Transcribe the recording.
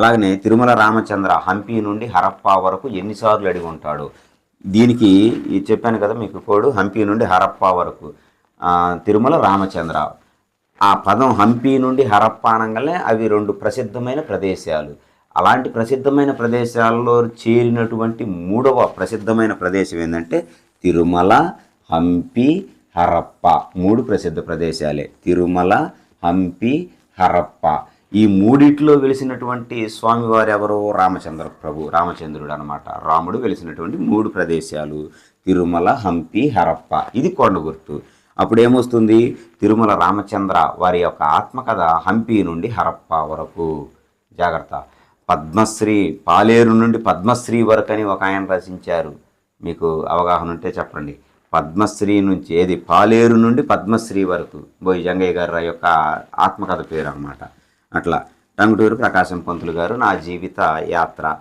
అలాగనే తిరుమల రామచంద్ర హంపి నుండి హరప్పా వరకు ఎన్నిసార్లు అడిగి ఉంటాడు. దీనికి చెప్పాను కదా మీకు కోడు హంపి నుండి హరప్పా వరకు. తిరుమల రామచంద్ర. ఆ పదం హంపి నుండి హరప్పా అనగానే అవి రెండు ప్రసిద్ధమైన ప్రదేశాలు. అలాంటి ప్రసిద్ధమైన ప్రదేశాల్లో చేరినటువంటి మూడవ ప్రసిద్ధమైన ప్రదేశం ఏంటంటే తిరుమల హంపి హరప్ప. మూడు ప్రసిద్ధ ప్రదేశాలే. తిరుమల హంపి హరప్ప. ఈ మూడిట్లో వెలిసినటువంటి స్వామివారు ఎవరో రామచంద్ర ప్రభు రామచంద్రుడు అనమాట రాముడు వెలిసినటువంటి మూడు ప్రదేశాలు. తిరుమల హంపి హరప్ప. ఇది కొండ గుర్తు. అప్పుడు ఏమొస్తుంది తిరుమల రామచంద్ర వారి యొక్క ఆత్మకథ హంపి నుండి హరప్ప వరకు. జాగ్రత్త. పద్మశ్రీ పాలేరు నుండి పద్మశ్రీ వరకు అని ఒక ఆయన రచించారు. మీకు అవగాహన ఉంటే చెప్పండి. పద్మశ్రీ నుంచి ఏది? పాలేరు నుండి పద్మశ్రీ వరకు. బోయి జంగయ్య గారి యొక్క ఆత్మకథ పేరు అనమాట అట్లా. టంగుటూరు ప్రకాశం పంతులు గారు నా జీవిత యాత్ర.